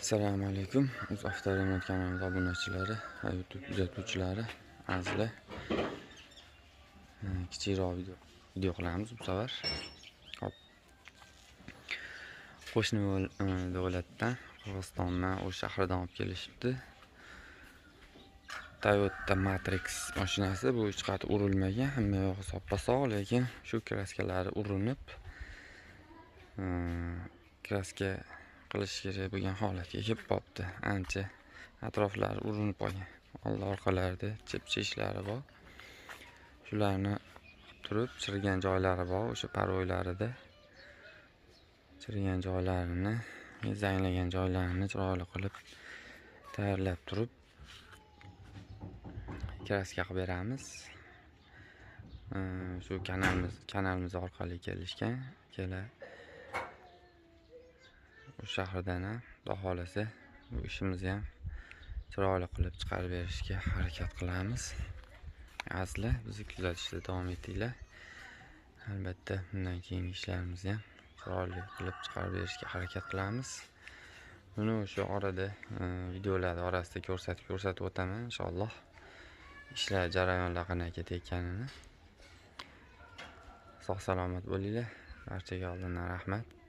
assalomu alaykum. O'z avtoremont kanalimiz obunachilari va youtube kuzatuvchilari azizlar kichikroq video video qilamiz bu safar. Hop. Qo'shni e, davlatdan qirg'izistondan o'z shahridan olib kelishibdi. Toyota matrix mashinasi bu hech qayerda urilmagan hamma yog'i soppa sog' lekin shu kraskalari urinib e, kraska qilish kerak bo'lgan holatga kelib qolibdi ancha atroflari urinib qolgan oldi orqalarida chip ishlari bor. Shularni turib chirigan joylari bor o'sha parvoylarida chirigan joylarini zanglagan joylarini chiroyli qilib tayyorlab turib kraska qilib beramiz. Shu kanalimiz kanalimiz orqali kelishgan kela u shahridan xudo xohlasa bu ishimizni ham chiroyli qilib chiqarib berishga harakat qilamiz. Azizlar bizni kuzatishda davom etinglar. Albatta bundan keyingi ishlarimizni ham chiroyli qilib chiqarib berishga harakat qilamiz. Buni o'sha orada e, videolar orasida ko'rsatib ko'rsatib o'taman inshaalloh ishlar jarayonlar qanday ketayotganini. Sog' salomat bo'linglar. Barchaga oldindan rahmat.